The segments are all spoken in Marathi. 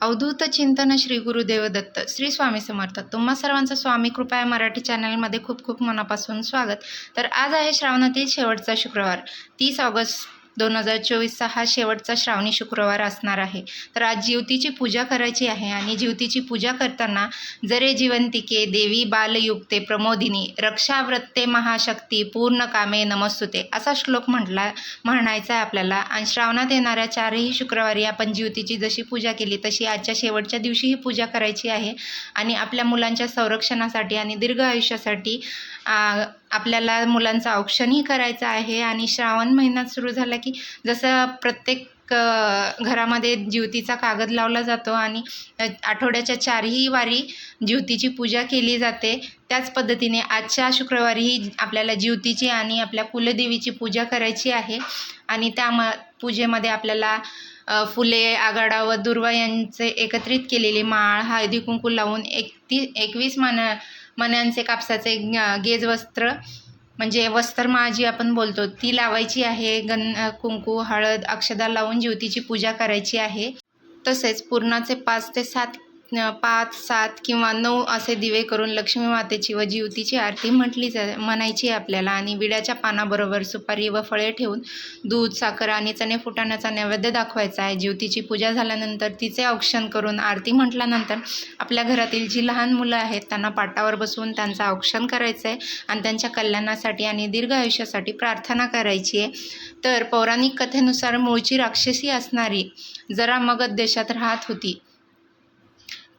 अवधूत चिंतन श्री गुरुदेव दत्त श्री स्वामी समर्थ. तुम्हा सर्वांचं स्वामी कृपा या मराठी चॅनलमध्ये खूप खूप मनापासून स्वागत. तर आज आहे श्रावणातील शेवटचा शुक्रवार तीस ऑगस्ट दोन हजार चोवीसचा हा शेवटचा श्रावणी शुक्रवार असणार आहे. तर आज जीवतीची पूजा करायची आहे आणि जीवतीची पूजा करताना जरे जिवंतिके देवी बालयुक्ते प्रमोदिनी रक्षाव्रत्ते महाशक्ती पूर्ण कामे नमस्तुते असा श्लोक म्हटला म्हणायचा आहे आपल्याला. आणि श्रावणात येणाऱ्या चारही शुक्रवारी आपण जीवतीची जशी पूजा केली तशी आजच्या शेवटच्या दिवशीही पूजा करायची आहे. आणि आपल्या मुलांच्या संरक्षणासाठी आणि दीर्घ आयुष्यासाठी आपल्याला मुलांचं औक्षणही करायचं आहे आणि श्रावण महिना सुरू झाला की जसं प्रत्येक घरामध्ये ज्योतीचा कागद लावला जातो आणि आठवड्याच्या चारही वारी ज्योतीची पूजा केली जाते. त्याच पद्धतीने आजच्या शुक्रवारीही आपल्याला ज्योतीची आणि आपल्या कुलदेवीची पूजा करायची आहे आणि त्या म पूजेमध्ये आपल्याला फुले आगाडा व दुर्वा यांचे एकत्रित केलेली माळ हळदी कुंकू लावून एकती एकवीस माना मण्यांचे कापसाचे गेज वस्त्र म्हणजे वस्त्रमाळ जी आपण बोलतो ती लावायची आहे. गन कुंकू हळद अक्षदा लावून ज्योतीची पूजा करायची आहे. तसेच पूर्णाचे पाच ते सात पाच सात किंवा नऊ असे दिवे करून लक्ष्मी मातेची व जीवतीची आरती म्हटली जा म्हणायची आहे आपल्याला. आणि विड्याच्या पानाबरोबर सुपारी व फळे ठेवून दूध साखर आणि चणे फुटाण्याचा नैवेद्य दाखवायचा आहे. ज्योतीची पूजा झाल्यानंतर तिचे औक्षण करून आरती म्हटल्यानंतर आपल्या घरातील जी लहान मुलं आहेत त्यांना पाटावर बसवून त्यांचं औक्षण करायचं आहे आणि त्यांच्या कल्याणासाठी आणि दीर्घ आयुष्यासाठी प्रार्थना करायची आहे. तर पौराणिक कथेनुसार मूळची राक्षसी असणारी जरा मगध देशात राहत होती.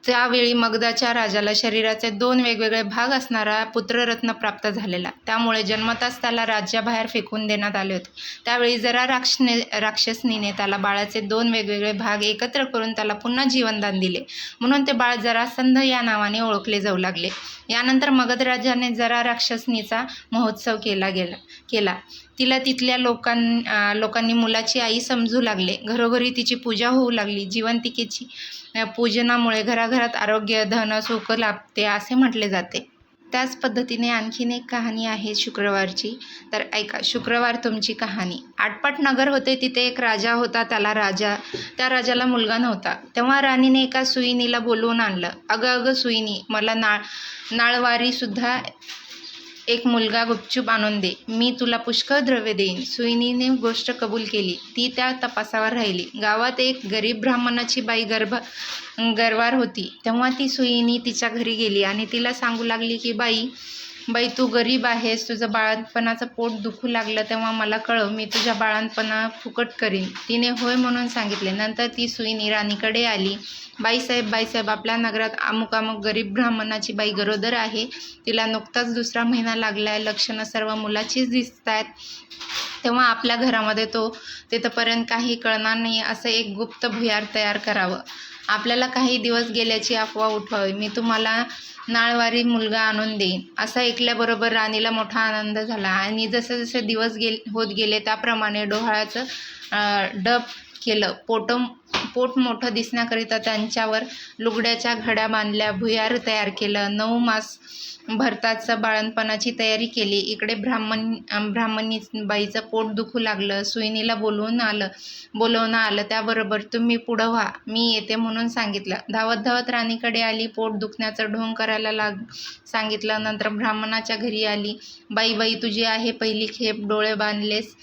त्यावेळी मगधाच्या राजाला शरीराचे दोन वेगवेगळे भाग असणारा पुत्ररत्न प्राप्त झालेला. त्यामुळे जन्मताच त्याला राज्याबाहेर फेकून देण्यात आले होते. त्यावेळी जरा राक्षने राक्षसनीने त्याला बाळाचे दोन वेगवेगळे भाग एकत्र करून त्याला पुन्हा जीवनदान दिले. म्हणून ते बाळ जरासंध या नावाने ओळखले जाऊ लागले. यानंतर मगध राजाने जरा राक्षसनीचा महोत्सव केला गेला केला. तिला तिथल्या लोकां लोकांनी मुलाची आई समजू लागले. घरोघरी तिची पूजा होऊ लागली. जिवंतिकेची पूजनामुळे घराघरात आरोग्य धन सुख लाभते असे म्हटले जाते. त्याच पद्धतीने आणखीन एक कहाणी आहे शुक्रवारची. तर ऐका शुक्रवार तुमची कहाणी. आटपाट नगर होते तिथे एक राजा होता त्याला राजा त्या राजाला मुलगा नव्हता. तेव्हा राणीने एका सुईनीला बोलवून आणलं. अगं अगं सुईनी मला नाळ नाळवारीसुद्धा एक मुलगा गुपचूप आणून दे. मी तुला पुष्कळ द्रव्य देईन. सुईनीने गोष्ट कबूल केली. ती त्या तपासावर राहिली. गावात एक गरीब ब्राह्मणाची बाई गर्भ गरवार होती. तेव्हा ती सुईनी तिच्या घरी गेली आणि तिला सांगू लागली की बाई बाई तू गरीब आहेस तुझं बाळणपणाचं पोट दुखू लागलं तेव्हा मला कळव मी तुझ्या बाळंतपणा फुकट करीन. तिने होय म्हणून सांगितले. नंतर ती सुई राणीकडे आली. बाईसाहेब बाईसाहेब आपल्या नगरात अमुक अमुक गरीब ब्राह्मणाची बाई गरोदर आहे. तिला नुकताच दुसरा महिना लागला आहे लक्षणं सर्व मुलाचीच दिसत आहेत तेव्हा आपल्या घरामध्ये तो तिथंपर्यंत काही कळणार नाही असं एक गुप्त भुयार तयार करावं. आपल्याला काही दिवस गेल्याची अफवा उठवावी. मी तुम्हाला नाळवारी मुलगा आणून देईन. असा ऐकल्याबरोबर राणीला मोठा आनंद झाला. आणि जसे जसे दिवस गेल होत गेले त्याप्रमाणे डोहाळ्याचं डब केलं. पोटम पोट मोठं दिसण्याकरिता त्यांच्यावर लुगड्याच्या घड्या बांधल्या भुयार तयार केलं. नऊ मास भरताचं बाळणपणाची तयारी केली. इकडे ब्राह्मण ब्राह्मणी बाईचं पोट दुखू लागलं. सुईणीला बोलवून आलं बोलवणं आलं. त्याबरोबर तुम्ही पुढं व्हा. मी येते म्हणून सांगितलं. धावत धावत राणीकडे आली. पोट दुखण्याचं ढोंग करायला लाग सांगितलं. नंतर ब्राह्मणाच्या घरी आली. बाई बाई तुझी आहे पहिली खेप. डोळे बांधलेस.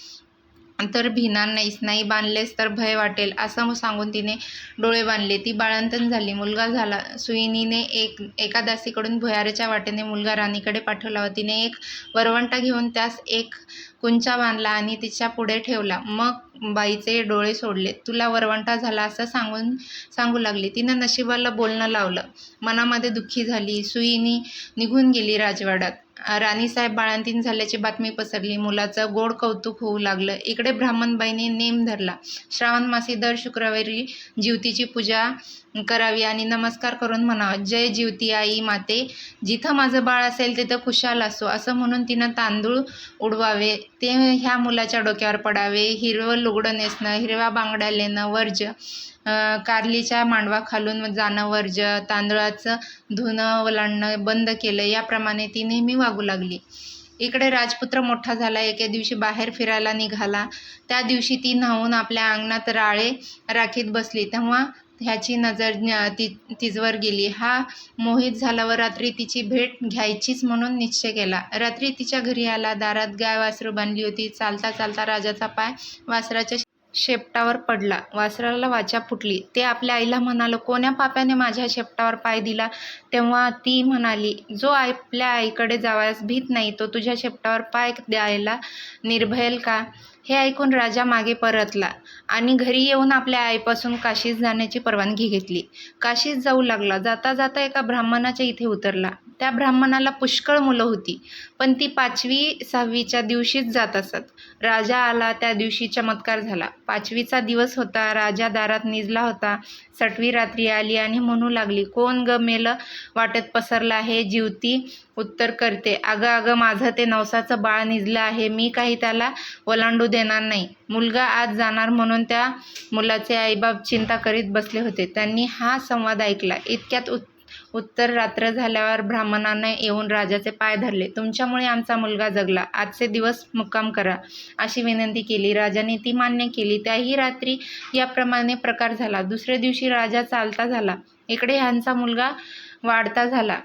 तर भिणार नाहीस नाही बांधलेस तर भय वाटेल असं सांगून तिने डोळे बांधले. ती बाळंतण झाली. मुलगा झाला. सुईनीने एक एका दासीकडून भुयारेच्या वाटेने मुलगा राणीकडे पाठवला व तिने एक वरवंटा घेऊन त्यास एक कुंचा बांधला आणि तिच्या पुढे ठेवला. मग बाईचे डोळे सोडले. तुला वरवंटा झाला असं सांगून सांगू लागली. तिनं नशिबाला बोलणं लावलं. मनामध्ये दुःखी झाली. सुईनी निघून गेली राजवाड्यात. राणीसाहेब बाळंतीण झाल्याची बातमी पसरली. मुलाचं गोड कौतुक होऊ लागलं. इकडे ब्राह्मणबाईने नेम धरला. श्रावण मासी दर शुक्रवारी जीवतीची पूजा करावी आणि नमस्कार करून म्हणावं जय जीवती आई माते जिथं माझं बाळ असेल तिथं खुशाल असो. असं म्हणून तिनं तांदूळ उडवावे ते ह्या मुलाच्या डोक्यावर पडावे हिरवं लुगडं नेसणं हिरव्या बांगड्या लेणं वर्ज कारलीच्या मांडवाखालून जाणं वर्ज तांदळाचं धुणं वलांडणं बंद केलं याप्रमाणे ती नेहमी वागू लागली. इकडे राजपुत्र मोठा झाला एके दिवशी बाहेर फिरायला निघाला. त्या दिवशी ती न्हावून आपल्या अंगणात राळे राखीत बसली. तेव्हा ह्याची नजर न- ती तिजवर गेली. हा मोहित झाल्यावर रात्री तिची भेट घ्यायचीच म्हणून निश्चय केला. रात्री तिच्या घरी आला. दारात गाय वासरू बांधली होती. चालता चालता राजाचा पाय वासराच्या शेपटावर पडला. वासराला वाचा फुटली. ते आपल्या आईला म्हणालं कोण्या पाप्याने माझ्या शेपटावर पाय दिला? तेव्हा ती म्हणाली जो आपल्या आईकडे जावयास भीत नाही तो तुझ्या शेपटावर पाय द्यायला निर्भयल का? हे ऐकून राजा मागे परतला आणि घरी येऊन आपल्या आईपासून काशीत जाण्याची परवानगी घेतली. काशीत जाऊ लागला. जाता जाता एका ब्राह्मणाच्या इथे उतरला. त्या ब्राह्मणाला पुष्कळ मुलं होती पण ती पाचवी सहावीच्या दिवशीच जात असत. राजा आला त्या दिवशी चमत्कार झाला. पाचवीचा दिवस होता राजा दारात निजला होता. सटवी रात्री आली आणि म्हणू लागली कोण ग मेलं वाटत पसरलं आहे जीवती उत्तर करते. अगं अगं माझं ते नवसाचं बाळ निजलं आहे. मी काही त्याला ओलांडू देणार नाही. मुलगा आज जाणार म्हणून त्या मुलाचे आईबाप चिंता करीत बसले होते. त्यांनी हा संवाद ऐकला. इतक्यात उत् उत्तर रात्र झाल्यावर ब्राह्मणाने येऊन राजाचे पाय धरले. तुमच्यामुळे आमचा मुलगा जगला. आजचे दिवस मुक्काम करा अशी विनंती केली. राजाने ती मान्य केली. त्याही रात्री याप्रमाणे प्रकार झाला. दुसऱ्या दिवशी राजा चालता झाला. इकडे ह्यांचा मुलगा वाढता झाला.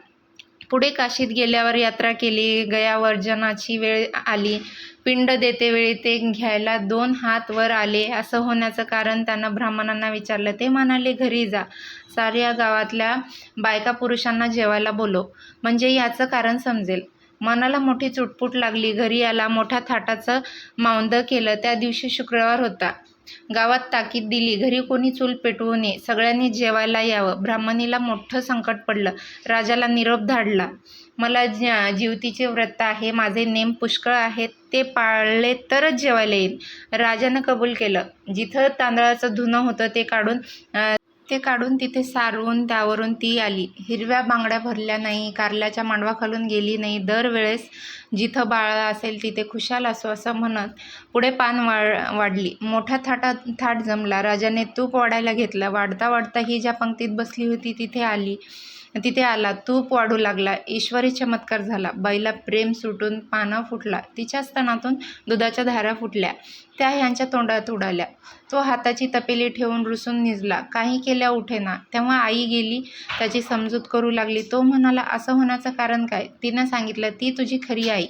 पुढे काशीत गेल्यावर यात्रा केली गया वर्जनाची वेळ आली. पिंड देते वेळी ते घ्यायला दोन हात वर आले. असं होण्याचं कारण त्यानं ब्राह्मणांना विचारलं. ते म्हणाले घरी जा. साऱ्या गावातल्या बायका पुरुषांना जेवायला बोलो म्हणजे याचं कारण समजेल. मनाला मोठी चुटपुट लागली. घरी आला मोठ्या थाटाचं मावंद केलं. त्या दिवशी शुक्रवार होता. गावात ताकीद दिली. घरी कोणी चूल पेटवू नये. सगळ्यांनी जेवायला यावं. ब्राह्मणीला मोठं संकट पडलं. राजाला निरोप धाडला. मला ज जीवतीचे व्रत आहे माझे नेम पुष्कळ आहेत ते पाळले तरच जेवायला येईल राजानं कबूल केलं. जिथं तांदळाचं धुणं होतं ते काढून ते काढून तिथे सारवून त्यावरून ती आली. हिरव्या बांगड्या भरल्या नाही कारल्याच्या मांडवाखालून गेली नाही. दरवेळेस जिथं बाळ असेल तिथे खुशाल असो असं म्हणत पुढे पान वाढ वाढली. मोठ्या थाटात थाट जमला. राजाने तूप वाढायला घेतलं. वाढता वाढता ही ज्या पंक्तीत बसली होती तिथे आली. तिथे आला. तूप वाढू लागला. ईश्वरी चमत्कार झाला. बाईला प्रेम सुटून पाना फुटला. तिच्या स्तनातून दुधाच्या धारा फुटल्या. त्या ह्यांच्या तोंडात उडाल्या. तो हाताची तपेली ठेवून रुसून निजला. काही केल्या उठेना. तेव्हा आई गेली. त्याची समजूत करू लागली. तो म्हणाला असं होण्याचं कारण काय? तिनं सांगितलं ती तुझी खरी आई.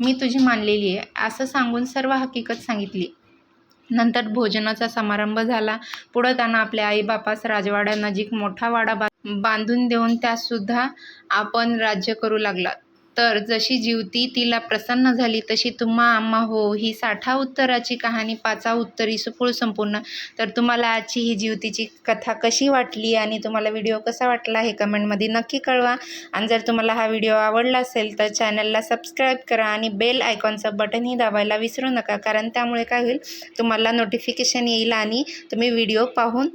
मी तुझी मानलेली आहे. असं सांगून सर्व हकीकत सांगितली. नंतर भोजनाचा समारंभ झाला. पुढं त्यांना आपल्या आईबापास राजवाड्यानजीक मोठा वाडा बा बांधून देऊन त्यासुद्धा आपण राज्य करू लागला तर जशी जीवती तिला प्रसन्न झाली तशी तुम्हा आम्हा हो ही साठा उत्तराची कहाणी पाचा उत्तरी सुपूळ संपूर्ण. तर तुम्हाला आजची ही जीवतीची कथा कशी वाटली आणि तुम्हाला व्हिडिओ कसा वाटला हे कमेंटमध्ये नक्की कळवा. आणि जर तुम्हाला हा व्हिडिओ आवडला असेल तर चॅनलला सबस्क्राईब करा आणि बेल आयकॉनचं बटनही दाबायला विसरू नका कारण त्यामुळे काय होईल तुम्हाला नोटिफिकेशन येईल आणि तुम्ही व्हिडिओ पाहून